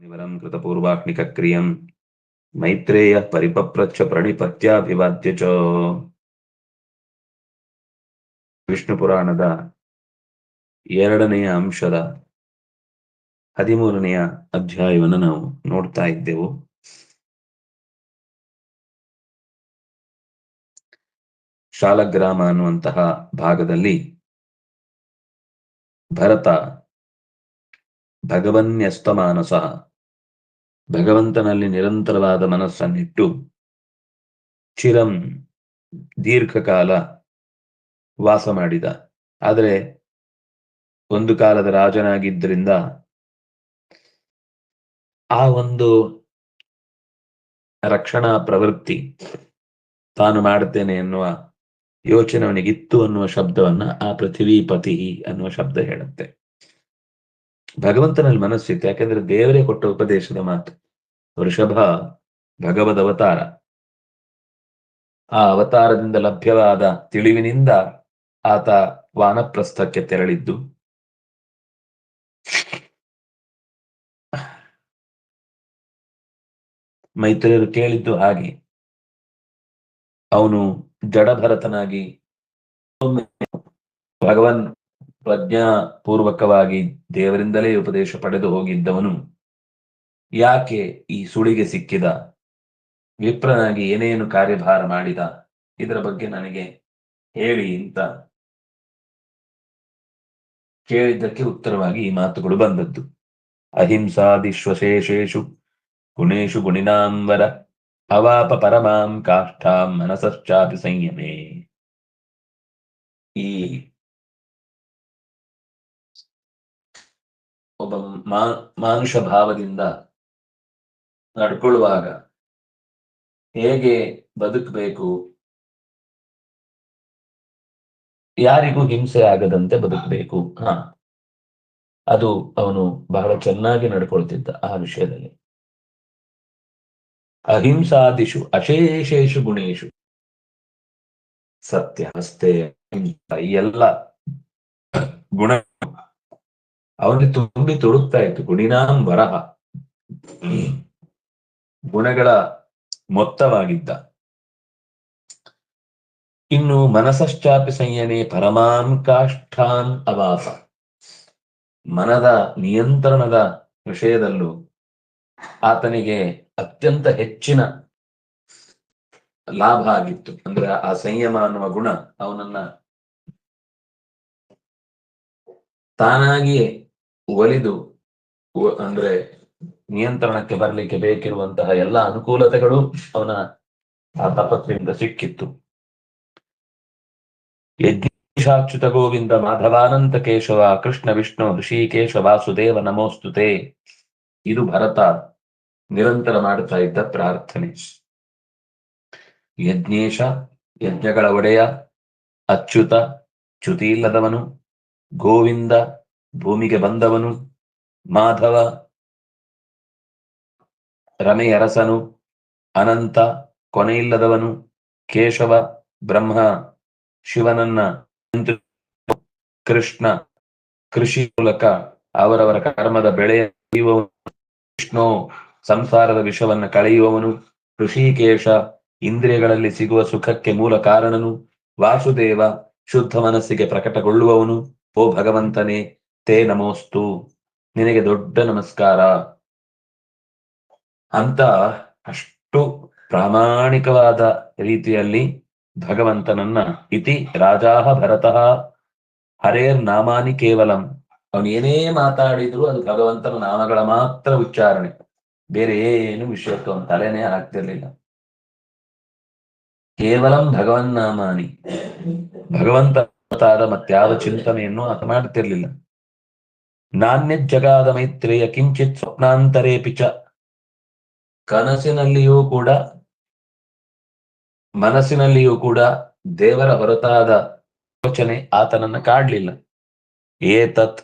నివరం ಪೂರ್ವಾತ್ಮಿಕ ಕ್ರಿಯಂ ಮೈತ್ರೇಯ ప్రణిపత్యాభివాద్య ಚ ವಿಷ್ಣು ಪುರಾಣದ ಎರಡನೆಯ ಅಂಶದ ಹದಿಮೂರನೆಯ ಅಧ್ಯಾಯವನ್ನು ನಾವು ನೋಡ್ತಾ ಇದ್ದೆವು. ಶಾಲಗ್ರಾಮ ಅನ್ನುವಂತಹ ಭಾಗದಲ್ಲಿ ಭರತ ಭಗವನ್ಯಸ್ತ ಮಾನಸ ಭಗವಂತನಲ್ಲಿ ನಿರಂತರವಾದ ಮನಸ್ಸನ್ನಿಟ್ಟು ಚಿರಂ ದೀರ್ಘಕಾಲ ವಾಸ ಮಾಡಿದ. ಆದರೆ ಒಂದು ಕಾಲದ ರಾಜನಾಗಿದ್ದರಿಂದ ಆ ಒಂದು ರಕ್ಷಣಾ ಪ್ರವೃತ್ತಿ ತಾನು ಮಾಡುತ್ತೇನೆ ಎನ್ನುವ ಯೋಚನೆ ಅವನಿಗಿತ್ತು ಅನ್ನುವ ಶಬ್ದವನ್ನ ಆ ಪೃಥ್ವೀಪತಿ ಅನ್ನುವ ಶಬ್ದ ಹೇಳುತ್ತೆ. ಭಗವಂತನಲ್ಲಿ ಮನಸ್ಸಿತ್ತು, ಯಾಕಂದ್ರೆ ದೇವರೇ ಕೊಟ್ಟ ಉಪದೇಶದ ಮಾತು. ವೃಷಭ ಭಗವದ್ ಅವತಾರ. ಆ ಅವತಾರದಿಂದ ಲಭ್ಯವಾದ ತಿಳಿವಿನಿಂದ ಆತ ವಾನಪ್ರಸ್ಥಕ್ಕೆ ತೆರಳಿದ್ದು. ಮೈತ್ರಿಯರು ಕೇಳಿದ್ದು ಹಾಗೆ. ಅವನು ಜಡಭರತನಾಗಿ ಭಗವನ್ ಪ್ರಜ್ಞಾ ಪೂರ್ವಕವಾಗಿ ದೇವರಿಂದಲೇ ಉಪದೇಶ ಪಡೆದು ಹೋಗಿದ್ದವನು. ಯಾಕೆ ಈ ಸುಳಿಗೆ ಸಿಕ್ಕಿದ? ವಿಪ್ರನಾಗಿ ಏನೇನು ಕಾರ್ಯಭಾರ ಮಾಡಿದ? ಇದರ ಬಗ್ಗೆ ನನಗೆ ಹೇಳಿ ಅಂತ ಕೇಳಿದ್ದಕ್ಕೆ ಉತ್ತರವಾಗಿ ಈ ಮಾತುಗಳು ಬಂದದ್ದು. ಅಹಿಂಸಾದಿಶ್ವಶೇಷೇಷು ಗುಣೇಶು ಗುಣಿನಾಂವರ ಅವಾಪ ಪರಮಾಂ ಕಾಷ್ಠಾಂ ಮನಸಶ್ಚಾಪಿ ಸಂಯಮೇ. ಈ ಒಬ್ಬ ಮಾನುಷ ಭಾವದಿಂದ ನಡ್ಕೊಳ್ಳುವಾಗ ಹೇಗೆ ಬದುಕಬೇಕು? ಯಾರಿಗೂ ಹಿಂಸೆ ಆಗದಂತೆ ಬದುಕಬೇಕು. ಹ. ಅದು ಅವನು ಬಹಳ ಚೆನ್ನಾಗಿ ನಡ್ಕೊಳ್ತಿದ್ದ ಆ ವಿಷಯದಲ್ಲಿ. ಅಹಿಂಸಾದಿಷು, ಅಶೇಷೇಷು ಗುಣೇಶು ಸತ್ಯ ಹಸ್ತೆ ಈ ಎಲ್ಲ ಗುಣ ಅವನಿಗೆ ತುಂಬಿ ತೊಡುತ್ತಾ ಇತ್ತು. ಗುಣಿನಾಂ ವರಹ. ಗುಣಗಳ ಮೊತ್ತವಾಗಿದ್ದ. ಇನ್ನು ಮನಸಶ್ಚಾಪಿ ಸಂಯನೆ ಪರಮಾಂ ಕಾಷ್ಠಾನ್ ಅವಾಸ ಮನದ ನಿಯಂತ್ರಣದ ವಿಷಯದಲ್ಲೂ ಆತನಿಗೆ ಅತ್ಯಂತ ಹೆಚ್ಚಿನ ಲಾಭ ಆಗಿತ್ತು. ಅಂದ್ರೆ ಆ ಸಂಯಮ ಅನ್ನುವ ಗುಣ ಅವನನ್ನ ತಾನಾಗಿಯೇ ಒಲಿದು ಅಂದ್ರೆ ನಿಯಂತ್ರಣಕ್ಕೆ ಬರಲಿಕ್ಕೆ ಬೇಕಿರುವಂತಹ ಎಲ್ಲ ಅನುಕೂಲತೆಗಳು ಅವನ ಆ ತಪಸ್ಸಿನಿಂದ ಸಿಕ್ಕಿತ್ತು. ಯಜ್ಞಾಚ್ಯುತ ಗೋವಿಂದ ಮಾಧವಾನಂತ ಕೇಶವ, ಕೃಷ್ಣ ವಿಷ್ಣು, ಋಷಿಕೇಶ ವಾಸುದೇವ ನಮೋಸ್ತುತೆ ಇದು ಭರತ ನಿರಂತರ ಮಾಡುತ್ತಾ ಇದ್ದ ಪ್ರಾರ್ಥನೆ. ಯಜ್ಞೇಶ, ಯಜ್ಞಗಳ ಒಡೆಯ, ಅಚ್ಯುತ ಚ್ಯುತಿ ಇಲ್ಲದವನು ಗೋವಿಂದ ಭೂಮಿಗೆ ಬಂದವನು ಮಾಧವ, ರಮೆಯರಸನು, ಅನಂತ ಕೊನೆಯಿಲ್ಲದವನು ಕೇಶವ, ಬ್ರಹ್ಮ, ಶಿವನನ್ನ ಕೃಷ್ಣ, ಕೃಷಿ ಮೂಲಕ ಅವರವರ ಕರ್ಮದ ಬೆಳೆಯ ವಿಷ್ಣು, ಸಂಸಾರದ ವಿಷವನ್ನ ಕಳೆಯುವವನು ಋಷಿಕೇಶ, ಇಂದ್ರಿಯಗಳಲ್ಲಿ ಸಿಗುವ ಸುಖಕ್ಕೆ ಮೂಲ ಕಾರಣನು ವಾಸುದೇವ, ಶುದ್ಧ ಮನಸ್ಸಿಗೆ ಪ್ರಕಟಗೊಳ್ಳುವವನು, ಓ ಭಗವಂತನೇ ತೇ ನಮೋಸ್ತು. ನಿನಗೆ ದೊಡ್ಡ ನಮಸ್ಕಾರ. ಅಂತ ಅಷ್ಟು ಪ್ರಾಮಾಣಿಕವಾದ ರೀತಿಯಲ್ಲಿ ಭಗವಂತನನ್ನ ಇತಿ ರಾಜಾಹ ಭರತಃ ಹರೇರ್ ನಾಮಾನಿ ಕೇವಲಂ. ಅವನು ಏನೇ ಮಾತಾಡಿದ್ರು ಅದು ಭಗವಂತನ ನಾಮಗಳ ಮಾತ್ರ ಉಚ್ಚಾರಣೆ. ಬೇರೆ ಏನು ವಿಷಯಕ್ಕೆ ಅವನು ತಲೆನೇ ಆಗ್ತಿರ್ಲಿಲ್ಲ ಕೇವಲಂ ಭಗವನ್ ನಾಮಾನಿ ಭಗವಂತ ಮತ್ತಾದ ಮತ್ಯಾವ ಚಿಂತನೆಯನ್ನು ಆತ ಮಾಡ್ತಿರ್ಲಿಲ್ಲ. ನಾಣ್ಯ ಜಗಾದ ಮೈತ್ರೇಯ ಕಿಂಚಿತ್ ಸ್ವಪ್ನಾಂತರೇಪಿ ಚ. ಕನಸಿನಲ್ಲಿಯೂ ಕೂಡ, ಮನಸ್ಸಿನಲ್ಲಿಯೂ ಕೂಡ ದೇವರ ಹೊರತಾದ ಯೋಚನೆ ಆತನನ್ನ ಕಾಡ್ಲಿಲ್ಲ. ಏತತ್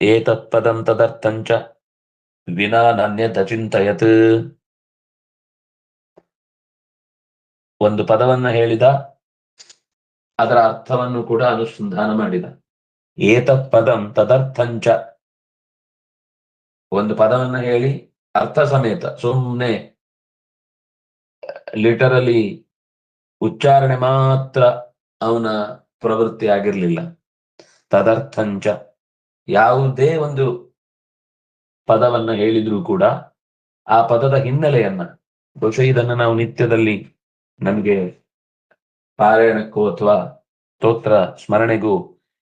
ಏತತ್ ಪದಂ ತದರ್ಥಂಚ ವಿನಾ ನಾಣ್ಯದ ಚಿಂತಯತ್ ಒಂದು ಪದವನ್ನ ಹೇಳಿದ ಅದರ ಅರ್ಥವನ್ನು ಕೂಡ ಅನುಸಂಧಾನ ಮಾಡಿದ. ಏತತ್ ಪದಂ ತದರ್ಥಂಚ. ಒಂದು ಪದವನ್ನ ಹೇಳಿ ಅರ್ಥ ಸಮೇತ ಸುಮ್ಮನೆ ಲಿಟರಲಿ ಉಚ್ಚಾರಣೆ ಮಾತ್ರ ಅವನ ಪ್ರವೃತ್ತಿ ಆಗಿರ್ಲಿಲ್ಲ. ತದರ್ಥಂಚ. ಯಾವುದೇ ಒಂದು ಪದವನ್ನ ಹೇಳಿದ್ರೂ ಕೂಡ ಆ ಪದದ ಹಿನ್ನೆಲೆಯನ್ನ ಬಹುಶಃ ಇದನ್ನ ನಾವು ನಿತ್ಯದಲ್ಲಿ ನಮ್ಗೆ ಪಾರಾಯಣಕ್ಕೂ ಅಥವಾ ಸ್ತೋತ್ರ ಸ್ಮರಣೆಗೂ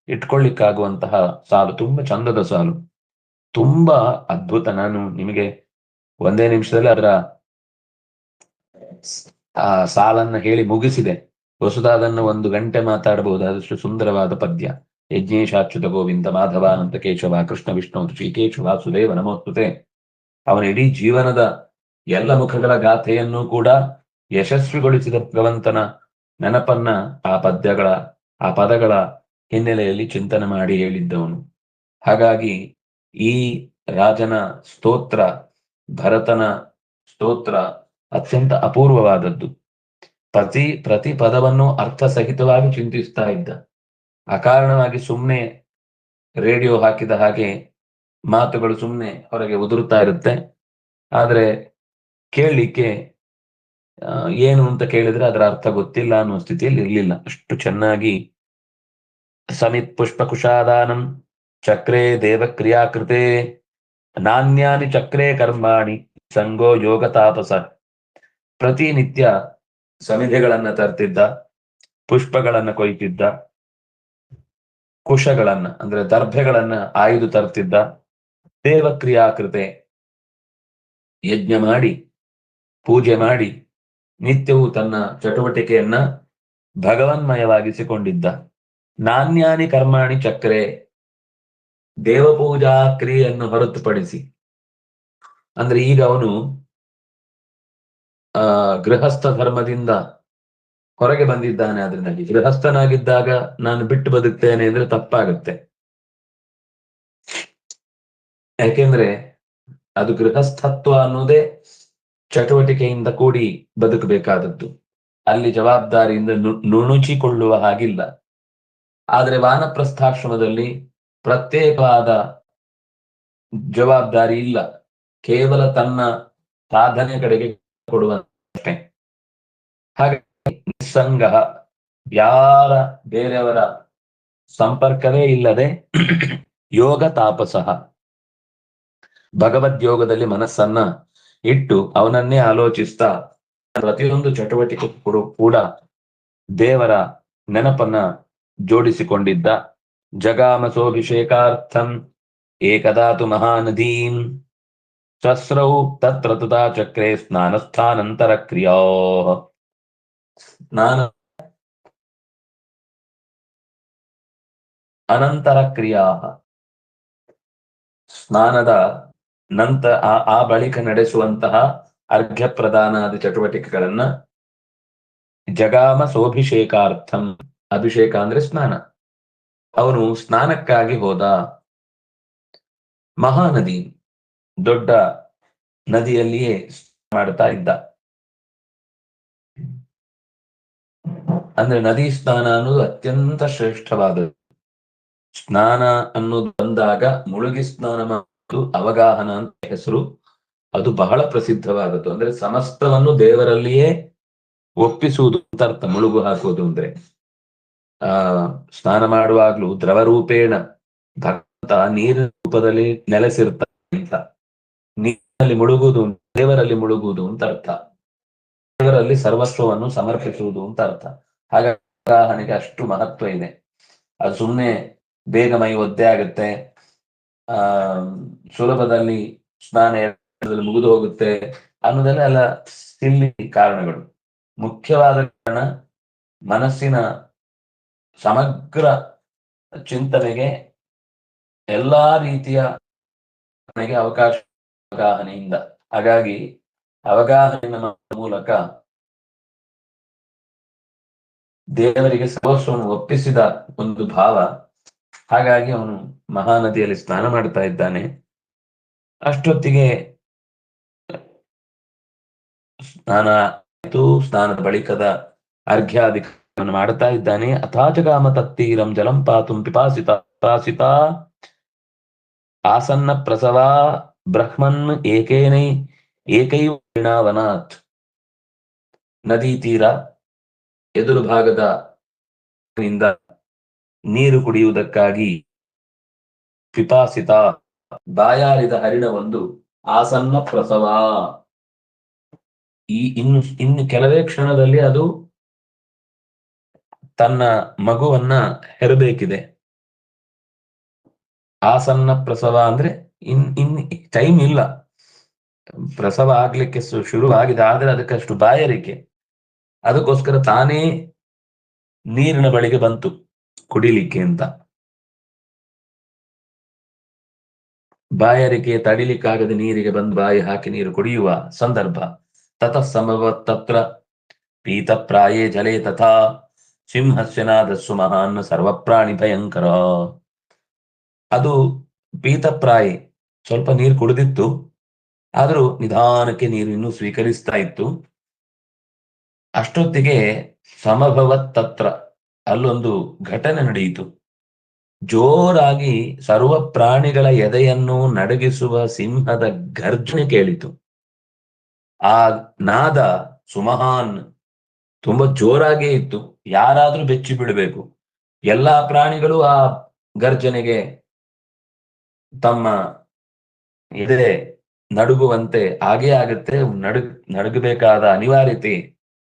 ಇಟ್ಕೊಳ್ಳಿಕ್ಕಾಗುವಂತಹ ಸಾಲು, ತುಂಬಾ ಚಂದದ ಸಾಲು. ತುಂಬಾ ಅದ್ಭುತ. ನಾನು ನಿಮಗೆ ಒಂದೇ ನಿಮಿಷದಲ್ಲಿ ಅದರ ಆ ಸಾಲನ್ನ ಹೇಳಿ ಮುಗಿಸಿದೆ. ಹೊಸದಾದನ್ನು ಒಂದು ಗಂಟೆ ಮಾತಾಡಬಹುದಾದಷ್ಟು ಸುಂದರವಾದ ಪದ್ಯ. ಯಜ್ಞೇಶಾಚ್ಯುತ ಗೋವಿಂದ ಮಾಧವ ಅನಂತ ಕೇಶವ ಕೃಷ್ಣ ವಿಷ್ಣು ಶ್ರೀಕೇಶ ವಾಸುದೇವ ನಮೋಸ್ತುತೆ. ಅವನ ಇಡೀ ಜೀವನದ ಎಲ್ಲ ಮುಖಗಳ ಗಾಥೆಯನ್ನು ಕೂಡ ಯಶಸ್ವಿಗೊಳಿಸಿದ ಭಗವಂತನ ನೆನಪನ್ನ ಆ ಪದ್ಯಗಳ ಆ ಪದಗಳ ಹಿನ್ನೆಲೆಯಲ್ಲಿ ಚಿಂತನೆ ಮಾಡಿ ಹೇಳಿದ್ದವನು. ಹಾಗಾಗಿ ಈ ರಾಜನ ಸ್ತೋತ್ರ, ಭರತನ ಸ್ತೋತ್ರ ಅತ್ಯಂತ ಅಪೂರ್ವವಾದದ್ದು. ಪ್ರತಿ ಪ್ರತಿ ಪದವನ್ನು ಅರ್ಥಸಹಿತವಾಗಿ ಚಿಂತಿಸ್ತಾ ಇದ್ದ. ಅಕಾರಣವಾಗಿ ಸುಮ್ಮನೆ ರೇಡಿಯೋ ಹಾಕಿದ ಹಾಗೆ ಮಾತುಗಳು ಸುಮ್ಮನೆ ಹೊರಗೆ ಉದುರುತ್ತಾ ಇರುತ್ತೆ. ಆದರೆ ಕೇಳಲಿಕ್ಕೆ ಏನು ಅಂತ ಕೇಳಿದ್ರೆ ಅದರ ಅರ್ಥ ಗೊತ್ತಿಲ್ಲ ಅನ್ನೋ ಸ್ಥಿತಿಯಲ್ಲಿ ಇರ್ಲಿಲ್ಲ. ಅಷ್ಟು ಚೆನ್ನಾಗಿ ಸಮಿತ್ ಪುಷ್ಪ ಕುಶಾದಾನಂ ಚಕ್ರೇ ದೇವಕ್ರಿಯಾಕೃತೆ ನಾನ್ಯಾನಿ ಚಕ್ರೆ ಕರ್ಮಾಣಿ ಸಂಗೋ ಯೋಗ ತಾಪಸ. ಪ್ರತಿನಿತ್ಯ ಸಮಿಧೆಗಳನ್ನ ತರ್ತಿದ್ದ, ಪುಷ್ಪಗಳನ್ನ ಕೊಯ್ತಿದ್ದ, ಕುಶಗಳನ್ನ, ಅಂದ್ರೆ ದರ್ಭೆಗಳನ್ನ ಆಯ್ದು ತರ್ತಿದ್ದ, ದೇವಕ್ರಿಯಾಕೃತೆ ಯಜ್ಞ ಮಾಡಿ, ಪೂಜೆ ಮಾಡಿ ನಿತ್ಯವೂ ತನ್ನ ಚಟುವಟಿಕೆಯನ್ನ ಭಗವನ್ಮಯವಾಗಿಸಿಕೊಂಡಿದ್ದ. ನಾನ್ಯಾನಿ ಕರ್ಮಾಣಿ ಚಕ್ರೆ ದೇವಪೂಜಾ ಕ್ರಿಯೆಯನ್ನು ಹೊರತುಪಡಿಸಿ. ಅಂದ್ರೆ ಈಗ ಅವನು, ಆ, ಗೃಹಸ್ಥ ಧರ್ಮದಿಂದ ಹೊರಗೆ ಬಂದಿದ್ದಾನೆ ಅದರಿಂದಾಗಿ ಗೃಹಸ್ಥನಾಗಿದ್ದಾಗ ನಾನು ಬಿಟ್ಟು ಬದುಕ್ತೇನೆ ಅಂದ್ರೆ ತಪ್ಪಾಗುತ್ತೆ. ಯಾಕೆಂದ್ರೆ ಅದು ಗೃಹಸ್ಥತ್ವ ಅನ್ನೋದೇ ಚಟುವಟಿಕೆಯಿಂದ ಕೂಡಿ ಬದುಕಬೇಕಾದದ್ದು. ಅಲ್ಲಿ ಜವಾಬ್ದಾರಿಯಿಂದ ನುಣುಚಿಕೊಳ್ಳುವ ಹಾಗಿಲ್ಲ. ಆದರೆ ವಾನಪ್ರಸ್ಥಾಶ್ರಮದಲ್ಲಿ ಪ್ರತ್ಯೇಕವಾದ ಜವಾಬ್ದಾರಿ ಇಲ್ಲ. ಕೇವಲ ತನ್ನ ಸಾಧನೆ ಕಡೆಗೆ ಕೊಡುವಂತೆ. ಹಾಗೆ ನಿಸ್ಸಂಗ ಯಾರ ಬೇರೆಯವರ ಸಂಪರ್ಕವೇ ಇಲ್ಲದೆ ಯೋಗ ತಾಪಸಃ. ಭಗವದ್ಯೋಗದಲ್ಲಿ ಮನಸ್ಸನ್ನ ಇಟ್ಟು ಅವನನ್ನೇ ಆಲೋಚಿಸ್ತಾ ಪ್ರತಿಯೊಂದು ಚಟುವಟಿಕೆ ಕೂಡ- ದೇವರ ನೆನಪನ್ನ ಜೋಡಿಸಿಕೊಂಡಿದ್ದ. ಜಗಾಮಸೋಭಿಷೇಕಾರ್ಥಂ ಏಕದಾತು ಮಹಾನದೀಂ. ಸಸ್ರೌ ತತ್ರ ತುತಾ ಚಕ್ರೆ ಸ್ನಾನಸ್ಥಾನಂತರ ಕ್ರಿಯೋ ಸ್ನಾನ ಅನಂತರ ಕ್ರಿಯಾ ಸ್ನಾನದ ನಂತರ ಆ ಆ ಬಳಿಕ ನಡೆಸುವಂತಹ ಅರ್ಘ್ಯ ಪ್ರದಾನಾದಿ ಚಟುವಟಿಕೆಗಳನ್ನ ಜಗಾಮ ಸೋಭಿಷೇಕಾರ್ಥಂ. ಅಭಿಷೇಕ ಅಂದ್ರೆ ಸ್ನಾನ. ಅವನು ಸ್ನಾನಕ್ಕಾಗಿ ಹೋದ ಮಹಾನದಿ, ದೊಡ್ಡ ನದಿಯಲ್ಲಿಯೇ ಮಾಡ್ತಾ ಇದ್ದ. ಅಂದ್ರೆ ನದಿ ಸ್ನಾನ ಅನ್ನೋದು ಅತ್ಯಂತ ಶ್ರೇಷ್ಠವಾದದ್ದು. ಸ್ನಾನ ಅನ್ನೋದು ಬಂದಾಗ ಮುಳುಗಿ ಸ್ನಾನ ಅವಗಾಹನ ಅಂತ ಹೆಸರು. ಅದು ಬಹಳ ಪ್ರಸಿದ್ಧವಾದದ್ದು. ಅಂದ್ರೆ ಸಮಸ್ತವನ್ನು ದೇವರಲ್ಲಿಯೇ ಒಪ್ಪಿಸುವುದು ಅಂತ ಅರ್ಥ. ಮುಳುಗು ಹಾಕುವುದು ಅಂದ್ರೆ. ಆ, ಸ್ನಾನ ಮಾಡುವಾಗ್ಲೂ ದ್ರವರೂಪೇಣ ಭಕ್ತ ನೀರಿನ ರೂಪದಲ್ಲಿ ನೆಲೆಸಿರ್ತಾನೆ ಅಂತ. ನೀರಿನಲ್ಲಿ ಮುಳುಗುವುದು, ದೇವರಲ್ಲಿ ಮುಳುಗುವುದು ಅಂತ ಅರ್ಥ. ದೇವರಲ್ಲಿ ಸರ್ವಸ್ವವನ್ನು ಸಮರ್ಪಿಸುವುದು ಅಂತ ಅರ್ಥ. ಹಾಗಾಗಿ ಅಷ್ಟು ಮಹತ್ವ ಇದೆ. ಅದು ಸುಮ್ಮನೆ ಬೇಗ ಮೈ ಒದ್ದೆ ಆಗುತ್ತೆ. ಆ ಸುಲಭದಲ್ಲಿ ಸ್ನಾನ ಮುಗಿದು ಹೋಗುತ್ತೆ ಅನ್ನೋದೆಲ್ಲ ಎಲ್ಲ ಸಿಲ್ಲಿ ಕಾರಣಗಳು. ಮುಖ್ಯವಾದ ಕಾರಣ ಮನಸ್ಸಿನ ಸಮಗ್ರ ಚಿಂತನೆಗೆ ಎಲ್ಲಾ ರೀತಿಯ ಅವಕಾಶ ಅವಗಾಹನೆಯಿಂದ. ಹಾಗಾಗಿ ಅವಗಾಹನೆಯ ಮೂಲಕ ದೇವರಿಗೆ ಸರ್ವಸ್ವವನ್ನು ಒಪ್ಪಿಸಿದ ಒಂದು ಭಾವ ಹಾಗಾಗಿ ಅವನು ಮಹಾನದಿಯಲ್ಲಿ ಸ್ನಾನ ಮಾಡ್ತಾ ಇದ್ದಾನೆ. ಅಷ್ಟೊತ್ತಿಗೆ ಸ್ನಾನ ಆಯಿತು. ಸ್ನಾನದ ಬಳಿಕದ ಅರ್ಘ್ಯಾಧಿಕಾರವನ್ನು ಮಾಡ್ತಾ ಇದ್ದಾನೆ. ಅಥಾಚಗಾಮ ತತ್ತೀರಂ ಜಲಂ ಪಾತುಂ ಪಿಪಾಸಿತ ಪಿಪಾಸಿತ ಆಸನ್ನ ಪ್ರಸವ ಬ್ರಹ್ಮನ್ ಏಕೇನೈ ಏಕೈವ ವೀಣಾವನಾತ್ ನದಿ ತೀರ ಎದುರು ಭಾಗದ ನಿಂದ ನೀರು ಕುಡಿಯುವುದಕ್ಕಾಗಿ ಪಿಪಾಸಿತ ಬಾಯಾರಿದ ಹರಿಣವೊಂದು ಆಸನ್ನ ಪ್ರಸವ. ಈ ಇನ್ನು ಇನ್ನು ಕೆಲವೇ ಕ್ಷಣದಲ್ಲಿ ಅದು ತನ್ನ ಮಗುವನ್ನ ಹೆರಬೇಕಿದೆ. ಆಸನ್ನ ಪ್ರಸವ ಅಂದ್ರೆ ಇನ್ ಇನ್ ಟೈಮ್ ಇಲ್ಲ. ಪ್ರಸವ ಆಗ್ಲಿಕ್ಕೆ ಶುರು ಆಗಿದೆ ಆದ್ರೆ ಅದಕ್ಕಷ್ಟು ಬಾಯಾರಿಕೆ. ಅದಕ್ಕೋಸ್ಕರ ತಾನೇ ನೀರಿನ ಬಳಿಗೆ ಬಂತು. ಕುಡಿಲಿಕ್ಕೆ ಅಂತ. ಬಾಯಾರಿಕೆ ತಡಿಲಿಕ್ಕಾಗದೆ ನೀರಿಗೆ ಬಂದು ಬಾಯಿ ಹಾಕಿ ನೀರು ಕುಡಿಯುವ ಸಂದರ್ಭ. ತತಃ ಸಂಭವ ತತ್ರ ಪೀತಪ್ರಾಯೇ ಜಲೇ ತಥಾ ಸಿಂಹಸ್ಯನಾದ ಸುಮಹಾನ್ ಮಹಾನ್ ಸರ್ವಪ್ರಾಣಿ ಭಯಂಕರ. ಅದು ಪೀತಪ್ರಾಯಿ ಸ್ವಲ್ಪ ನೀರು ಕುಡಿದಿತ್ತು. ಆದರೂ ನಿಧಾನಕ್ಕೆ ನೀರು ಇನ್ನೂ ಸ್ವೀಕರಿಸ್ತಾ ಇತ್ತು. ಅಷ್ಟೊತ್ತಿಗೆ ಸಮಭವತ್ ತತ್ರ ಅಲ್ಲೊಂದು ಘಟನೆ ನಡೆಯಿತು. ಜೋರಾಗಿ ಸರ್ವ ಪ್ರಾಣಿಗಳ ಎದೆಯನ್ನು ನಡಗಿಸುವ ಸಿಂಹದ ಗರ್ಜನೆ ಕೇಳಿತು. ಆ ನಾದ ಸುಮಹಾನ್ ತುಂಬಾ ಜೋರಾಗೇ ಇತ್ತು. ಯಾರಾದ್ರೂ ಬೆಚ್ಚಿ ಬಿಡಬೇಕು ಎಲ್ಲಾ ಪ್ರಾಣಿಗಳು ಆ ಗರ್ಜನೆಗೆ ತಮ್ಮ ಎದೆ ನಡುಗುವಂತೆ ಹಾಗೇ ಆಗುತ್ತೆ. ನಡುಗ್ ನಡುಗಬೇಕಾದ ಅನಿವಾರ್ಯತೆ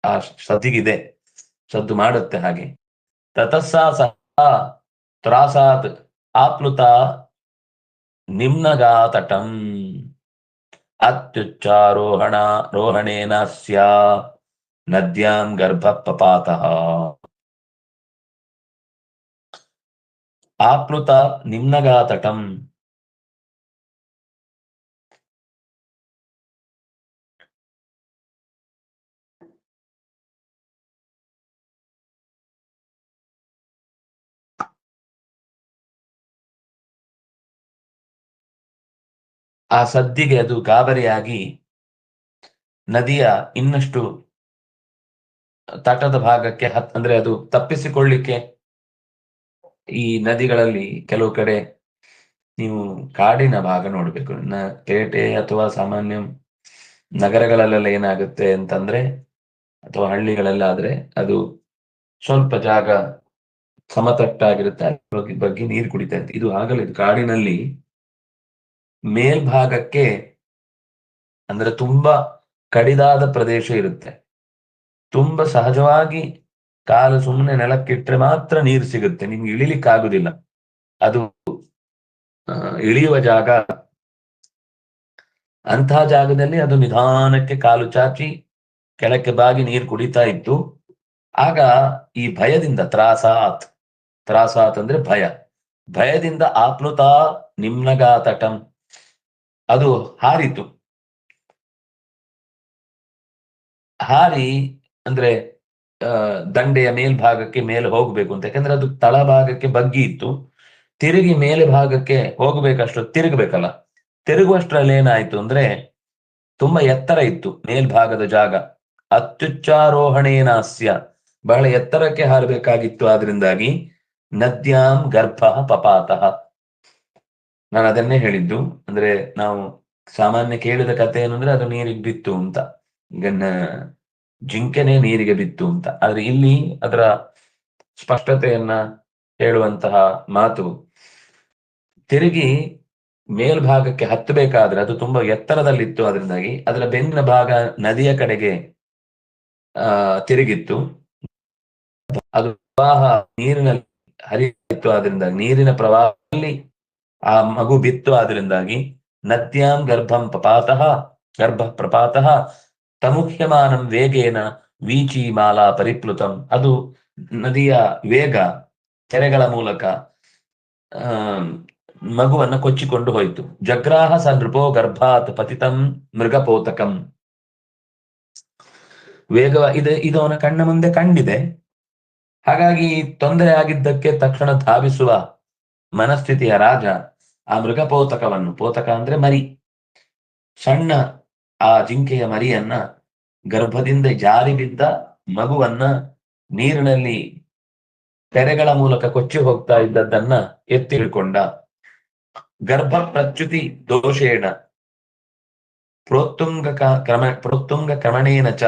ಆ ಸದ್ದಿಗಿದೆ ಸದ್ದು ಮಾಡುತ್ತೆ ಹಾಗೆ. ತತಸ್ಸಾ ಸಹ ತ್ರಾಸಾತ್ ಆಪ್ಲುತ ನಿಮ್ನಗಾತಟಂ ಅತ್ಯುಚ್ಚಾರೋಹಣ ರೋಹಣೇನ ಸ್ಯಾ ನದ್ಯಾಂ ಗರ್ಭ ಪಪಾತಃ ಆಪ್ಲುತ ಆ ಸದ್ದಿಗೆ ಅದು ಗಾಬರಿಯಾಗಿ ನದಿಯ ಇನ್ನಷ್ಟು ತಟದ ಭಾಗಕ್ಕೆ ಹತ್, ಅಂದ್ರೆ ಅದು ತಪ್ಪಿಸಿಕೊಳ್ಳಿಕ್ಕೆ ಈ ನದಿಗಳಲ್ಲಿ ಕೆಲವು ಕಡೆ ನೀವು ಕಾಡಿನ ಭಾಗ ನೋಡ್ಬೇಕು. ನ ಪೇಟೆ ಅಥವಾ ಸಾಮಾನ್ಯ ನಗರಗಳಲ್ಲೆಲ್ಲ ಏನಾಗುತ್ತೆ ಅಂತಂದ್ರೆ ಅಥವಾ ಹಳ್ಳಿಗಳಲ್ಲಾದ್ರೆ ಅದು ಸ್ವಲ್ಪ ಜಾಗ ಸಮತಟ್ಟಾಗಿರುತ್ತೆ. ಬಗ್ಗೆ ನೀರು ಕುಡಿತಾ ಇದು ಆಗಲ್ಲ. ಇದು ಕಾಡಿನಲ್ಲಿ ಮೇಲ್ಭಾಗಕ್ಕೆ ಅಂದ್ರೆ ತುಂಬಾ ಕಡಿದಾದ ಪ್ರದೇಶ ಇರುತ್ತೆ. ತುಂಬಾ ಸಹಜವಾಗಿ ಕಾಲು ಸುಮ್ಮನೆ ನೆಲಕ್ಕಿಟ್ರೆ ಮಾತ್ರ ನೀರು ಸಿಗುತ್ತೆ. ನಿಮ್ಗೆ ಇಳಿಲಿಕ್ಕೆ ಆಗುದಿಲ್ಲ. ಅದು ಇಳಿಯುವ ಜಾಗ. ಅಂತಹ ಜಾಗದಲ್ಲಿ ಅದು ನಿಧಾನಕ್ಕೆ ಕಾಲು ಚಾಚಿ ಕೆಳಕ್ಕೆ ಬಾಗಿ ನೀರು ಕುಡಿತಾ ಇತ್ತು. ಆಗ ಈ ಭಯದಿಂದ ತ್ರಾಸಾತ್. ತ್ರಾಸಾತ್ ಅಂದ್ರೆ ಭಯ. ಭಯದಿಂದ ಆಪ್ಲುತಾ ನಿಮ್ನಗಾತಟಂ. ಅದು ಹಾರಿತು. ಹಾರಿ ಅಂದ್ರೆ ದಂಡೆಯ ಮೇಲ್ಭಾಗಕ್ಕೆ ಮೇಲೆ ಹೋಗ್ಬೇಕು ಅಂತ. ಯಾಕಂದ್ರೆ ಅದು ತಳಭಾಗಕ್ಕೆ ಬಗ್ಗಿ ಇತ್ತು. ತಿರುಗಿ ಮೇಲೆ ಭಾಗಕ್ಕೆ ಹೋಗ್ಬೇಕಷ್ಟು ತಿರುಗಬೇಕಲ್ಲ. ತಿರುಗುವಷ್ಟರಲ್ಲಿ ಏನಾಯ್ತು ಅಂದ್ರೆ, ತುಂಬಾ ಎತ್ತರ ಇತ್ತು ಮೇಲ್ಭಾಗದ ಜಾಗ. ಅತ್ಯುಚ್ಚಾರೋಹಣೇನಾಸ್ಯ. ಬಹಳ ಎತ್ತರಕ್ಕೆ ಹಾರಬೇಕಾಗಿತ್ತು ಆದ್ರಿಂದಾಗಿ, ನದ್ಯಾಂ ಗರ್ಭ ಪಪಾತಃ. ನಾನು ಅದನ್ನೇ ಹೇಳಿದ್ದು. ಅಂದ್ರೆ ನಾವು ಸಾಮಾನ್ಯ ಕೇಳಿದ ಕಥೆ ಏನಂದ್ರೆ ಅದು ನೀರಿಗೆ ಬಿತ್ತು ಅಂತ. ಈಗ ಜಿಂಕೆನೆ ನೀರಿಗೆ ಬಿತ್ತು ಅಂತ. ಆದ್ರೆ ಇಲ್ಲಿ ಅದರ ಸ್ಪಷ್ಟತೆಯನ್ನ ಹೇಳುವಂತಹ ಮಾತು ತಿರುಗಿ ಮೇಲ್ಭಾಗಕ್ಕೆ ಹತ್ತಬೇಕಾದ್ರೆ ಅದು ತುಂಬಾ ಎತ್ತರದಲ್ಲಿತ್ತು ಅದರಿಂದಾಗಿ ಅದರ ಬೆನ್ನಿನ ಭಾಗ ನದಿಯ ಕಡೆಗೆ, ಆ, ತಿರುಗಿತ್ತು. ಅದು ಪ್ರವಾಹ ನೀರಿನಲ್ಲಿ ಹರಿಯಿತ್ತು ಅದರಿಂದ ನೀರಿನ ಪ್ರವಾಹದಲ್ಲಿ ಆ ಮಗು ಬಿತ್ತು ಆದ್ರಿಂದಾಗಿ ನದ್ಯಾಂ ಗರ್ಭಂ ಪಪಾತಃ ಗರ್ಭ ಪ್ರಪಾತಃ, ತಮುಹ್ಯಮಾನಂ ವೇಗೇನ ವೀಚಿ ಮಾಲಾ ಪರಿಪ್ಲುತಂ. ಅದು ನದಿಯ ವೇಗ ತೆರೆಗಳ ಮೂಲಕ, ಆ, ಮಗುವನ್ನ ಕೊಚ್ಚಿಕೊಂಡು ಹೋಯಿತು. ಜಗ್ರಾಹ ಸ ನೃಪೋ ಗರ್ಭಾತ್ ಪತಿತಂ ಮೃಗಪೋತಕಂ. ವೇಗವ, ಇದು ಇದು ಅವನ ಕಣ್ಣ ಮುಂದೆ ಕಂಡಿದೆ. ಹಾಗಾಗಿ ತೊಂದರೆ ಆಗಿದ್ದಕ್ಕೆ ತಕ್ಷಣ ಧಾವಿಸುವ ಮನಸ್ಥಿತಿಯ ರಾಜ ಆ ಮೃಗ ಪೋತಕವನ್ನು ಪೋತಕ ಅಂದ್ರೆ ಮರಿ. ಸಣ್ಣ ಆ ಜಿಂಕೆಯ ಮರಿಯನ್ನ ಗರ್ಭದಿಂದ ಜಾರಿ ಬಿದ್ದ ಮಗುವನ್ನ ನೀರಿನಲ್ಲಿ ತೆರೆಗಳ ಮೂಲಕ ಕೊಚ್ಚಿ ಹೋಗ್ತಾ ಇದ್ದದ್ದನ್ನ ಎತ್ತಿ ಹಿಡ್ಕೊಂಡ ಗರ್ಭ ಪ್ರಚ್ಯುತಿ ದೋಷೇಣ. ಪ್ರೋತ್ತುಂಗ ಕ್ರಮ, ಪ್ರೋತ್ತುಂಗ ಕ್ರಮಣೇನ ಚ.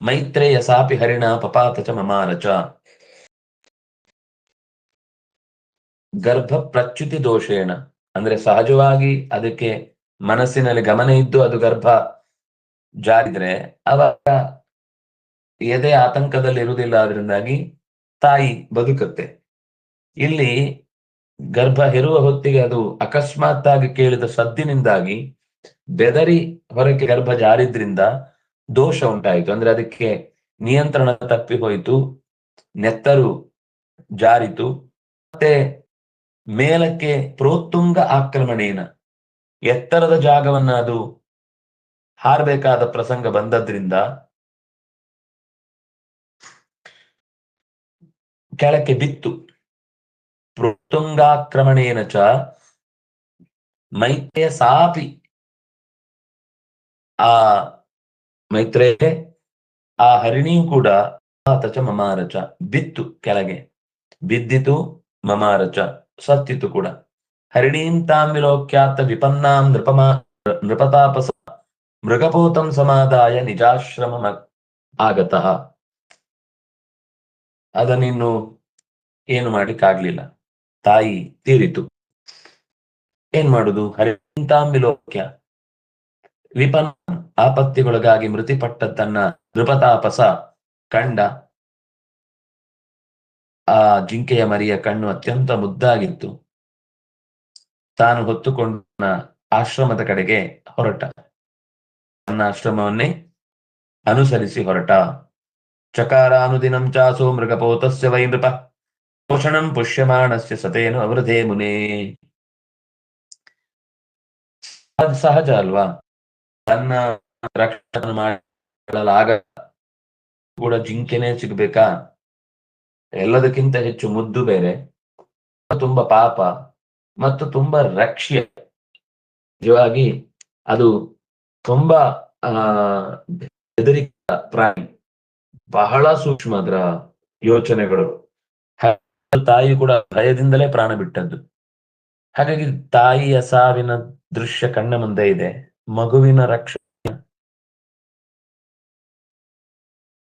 ಮೈತ್ರೇಯ ಸಾಪಿ ಹರಿಣ ಪಪಾತ ಚ ಮಮಾರ ಚ. ಗರ್ಭ ಪ್ರಚ್ಯುತಿ ದೋಷೇಣ ಅಂದ್ರೆ ಸಹಜವಾಗಿ ಅದಕ್ಕೆ ಮನಸ್ಸಿನಲ್ಲಿ ಗಮನ ಇದ್ದು ಅದು ಗರ್ಭ ಜಾರಿದ್ರೆ ಅವಾಗ ಎದೆ ಆತಂಕದಲ್ಲಿ ಇರುವುದಿಲ್ಲ ಅದರಿಂದಾಗಿ ತಾಯಿ ಬದುಕುತ್ತೆ. ಇಲ್ಲಿ ಗರ್ಭ ಹೆರುವ ಹೊತ್ತಿಗೆ ಅದು ಅಕಸ್ಮಾತ್ ಆಗಿ ಕೇಳಿದ ಸದ್ದಿನಿಂದಾಗಿ ಬೆದರಿ ಹೊರಕ್ಕೆ ಗರ್ಭ ಜಾರಿದ್ರಿಂದ ದೋಷ ಉಂಟಾಯಿತು. ಅಂದ್ರೆ ಅದಕ್ಕೆ ನಿಯಂತ್ರಣ ತಪ್ಪಿ ಹೋಯಿತು, ನೆತ್ತರು ಜಾರಿತು, ಮತ್ತೆ ಮೇಲಕ್ಕೆ ಪ್ರೋತ್ತುಂಗ ಆಕ್ರಮಣೇನ. ಎತ್ತರದ ಜಾಗವನ್ನ ಅದು ಹಾರಬೇಕಾದ ಪ್ರಸಂಗ ಬಂದದ್ರಿಂದ ಕೆಳಕ್ಕೆ ಬಿತ್ತು. ಪ್ರೋತ್ತುಂಗಾಕ್ರಮಣೇನ ಚ ಮೈತ್ರೇಯ ಸಾಪಿ. ಆ ಮೈತ್ರೇಯ, ಆ ಹರಿಣಿಯು ಕೂಡ ಆತಚ ಮಮಾರಚ. ಬಿತ್ತು ಕೆಳಗೆ. ಬಿದ್ದಿತು ಮಮಾರಚ. ಸತ್ತಿತು ಕೂಡ. ಹರಿಣೀಂ ತಾಂ ವಿಲೋಕ್ಯಾತ ವಿಪನ್ನಾಂ ನೃಪಮಾ, ನೃಪತಾಪಸ ಮೃಗಪೋತಂ ಸಮಾದಾಯ ನಿಜಾಶ್ರಮ ಆಗತಃ. ಅದನ್ನಿನ್ನು ಏನು ಮಾಡ್ಲಿಕ್ಕಾಗ್ಲಿಲ್ಲ. ತಾಯಿ ತೀರಿತು. ಏನ್ ಮಾಡುದು? ಹರಿಂತಾಂ ವಿಲೋಕ್ಯ. ವಿಪನ್ ಆಪತ್ತಿಗೊಳಗಾಗಿ ಮೃತಿಪಟ್ಟದ್ದನ್ನ ನೃಪತಾಪಸ ಕಂಡ ಆ ಜಿಂಕೆಯ ಮರಿಯ ಕಣ್ಣು ಅತ್ಯಂತ ಮುದ್ದಾಗಿತ್ತು. ತಾನು ಹೊತ್ತುಕೊಂಡ ಆಶ್ರಮದ ಕಡೆಗೆ ಹೊರಟ. ತನ್ನ ಆಶ್ರಮವನ್ನೇ ಅನುಸರಿಸಿ ಹೊರಟ. ಚಕಾರಾನುದಿನಂ ಚಾಸೋ ಮೃಗಪೋತಸ್ಯ ವೈ ನೃಪ ಪೋಷಣಂ ಪುಷ್ಯಮಾಣಸ್ಯ ಸತೇನು ಅವೃಧೇ ಮುನೇ. ಸಹಜ ಅಲ್ವಾ? ತನ್ನ ರಕ್ಷಣೆ ಮಾಡಲಾಗ ಕೂಡ ಜಿಂಕೆನೇ ಸಿಗ್ಬೇಕಾ? ಎಲ್ಲದಕ್ಕಿಂತ ಹೆಚ್ಚು ಮುದ್ದು ಬೇರೆ, ತುಂಬಾ ಪಾಪ ಮತ್ತು ತುಂಬಾ ರಕ್ಷ್ಯ ನಿಜವಾಗಿ ಅದು ತುಂಬಾ, ಆ ಬೆದರಿಕ ಪ್ರಾಣಿ. ಬಹಳ ಸೂಕ್ಷ್ಮ ಅದರ ಯೋಚನೆಗಳು. ತಾಯಿ ಕೂಡ ಭಯದಿಂದಲೇ ಪ್ರಾಣ ಬಿಟ್ಟದ್ದು. ಹಾಗಾಗಿ ತಾಯಿಯ ಸಾವಿನ ದೃಶ್ಯ ಕಣ್ಣ ಮುಂದೆ ಇದೆ. ಮಗುವಿನ ರಕ್ಷಣೆ.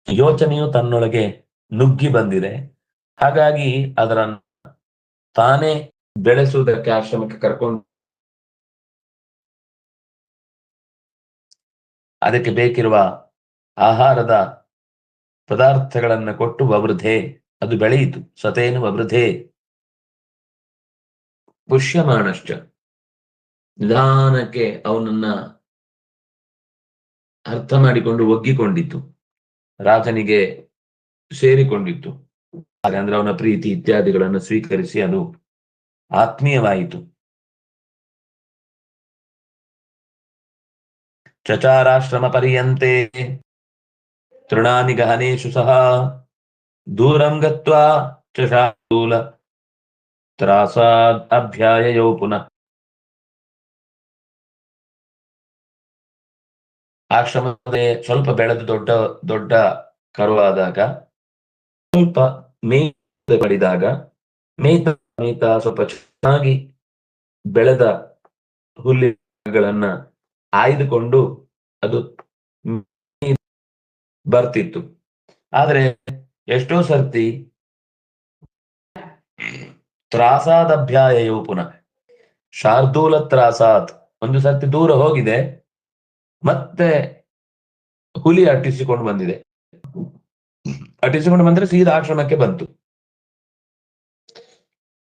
ಯೋಚನೆಯು ತನ್ನೊಳಗೆ ನುಗ್ಗಿ ಬಂದಿದೆ. ಹಾಗಾಗಿ ಅದರ ತಾನೇ ಬೆಳೆಸುವುದಕ್ಕೆ ಆಶ್ರಮಕ್ಕೆ ಕರ್ಕೊಂಡು ಅದಕ್ಕೆ ಬೇಕಿರುವ ಆಹಾರದ ಪದಾರ್ಥಗಳನ್ನು ಕೊಟ್ಟು ವವೃಧೆ, ಅದು ಬೆಳೆಯಿತು, ಸತೇನು ವವೃಧೆ. ಪುಷ್ಯಮಾನಶ್ಚ. ನಿಧಾನಕ್ಕೆ ಅವನನ್ನ ಅರ್ಥ ಮಾಡಿಕೊಂಡು ಒಗ್ಗಿಕೊಂಡಿತ್ತು ರಾಜನಿಗೆ ಸೇರಿಕೊಂಡಿತ್ತು ಹಾಗಂದ್ರೆ ಅವನ ಪ್ರೀತಿ ಇತ್ಯಾದಿಗಳನ್ನು ಸ್ವೀಕರಿಸಿ ಅದು ಆತ್ಮೀಯವಾಯಿತು. ಚಚಾರಾಶ್ರಮ ಪರ್ಯಂತೆ ತೃಣಾನಿ ಗಹನೇಶು ಸಹ ದೂರಂ ಗತ್ವಾ ಚಶಾೂಲ ತ್ರಾಸಾದ್ ಅಭ್ಯಾಯೋ ಪುನಃ. ಆಶ್ರಮದ ಸ್ವಲ್ಪ ಬೆಳೆದು ದೊಡ್ಡ ದೊಡ್ಡ ಕರುವಾದಾಗ ಸ್ವಲ್ಪ ಮೇಯ್ದ ಪಡಿದಾಗ, ಮೇಯ್ತ ಮೇಯ್ತ ಸ್ವಲ್ಪ ಚೆನ್ನಾಗಿ ಬೆಳೆದ ಹುಲ್ಲಿಗಳನ್ನ ಆಯ್ದುಕೊಂಡು ಅದು ಬರ್ತಿತ್ತು. ಆದ್ರೆ ಎಷ್ಟೋ ಸರ್ತಿ ತ್ರಾಸಾದಭ್ಯಾಯವು ಪುನಃ ಶಾರ್ದೂಲ ತ್ರಾಸಾತ್ ಒಂದು ಸರ್ತಿ ದೂರ ಹೋಗಿದೆ, ಮತ್ತೆ ಹುಲಿ ಅಟ್ಟಿಸಿಕೊಂಡು ಬಂದಿದೆ. ಅಟ್ಟಿಸಿಕೊಂಡು ಬಂದ್ರೆ ಸೀದಾ ಆಶ್ರಮಕ್ಕೆ ಬಂತು.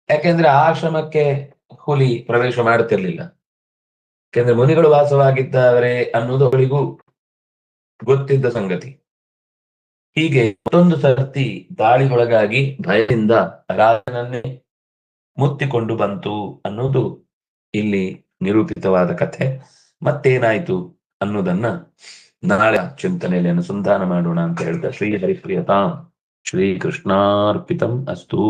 ಯಾಕೆಂದ್ರೆ ಆ ಆಶ್ರಮಕ್ಕೆ ಹುಲಿ ಪ್ರವೇಶ ಮಾಡುತ್ತಿರ್ಲಿಲ್ಲ. ಯಾಕೆಂದ್ರೆ ಮುನಿಗಳು ವಾಸವಾಗಿದ್ದಾರೆ ಅನ್ನೋದು ಅವಳಿಗೂ ಗೊತ್ತಿದ್ದ ಸಂಗತಿ. ಹೀಗೆ ಮತ್ತೊಂದು ಸರ್ತಿ ದಾಳಿಗೊಳಗಾಗಿ ಭಯದಿಂದ ರಾಜನನ್ನೇ ಮುತ್ತಿಕೊಂಡು ಬಂತು ಅನ್ನೋದು ಇಲ್ಲಿ ನಿರೂಪಿತವಾದ ಕಥೆ. ಮತ್ತೇನಾಯ್ತು ಅನ್ನೋದನ್ನ ನಾಳೆ ಚಿಂತನೆಯಲ್ಲಿ ಅನುಸಂಧಾನ ಮಾಡೋಣ ಅಂತ ಹೇಳ್ತಾ ಶ್ರೀ ಹರಿಪ್ರಿಯತಾ. ಶ್ರೀ ಕೃಷ್ಣಾರ್ಪಿತಂ ಅಸ್ತು.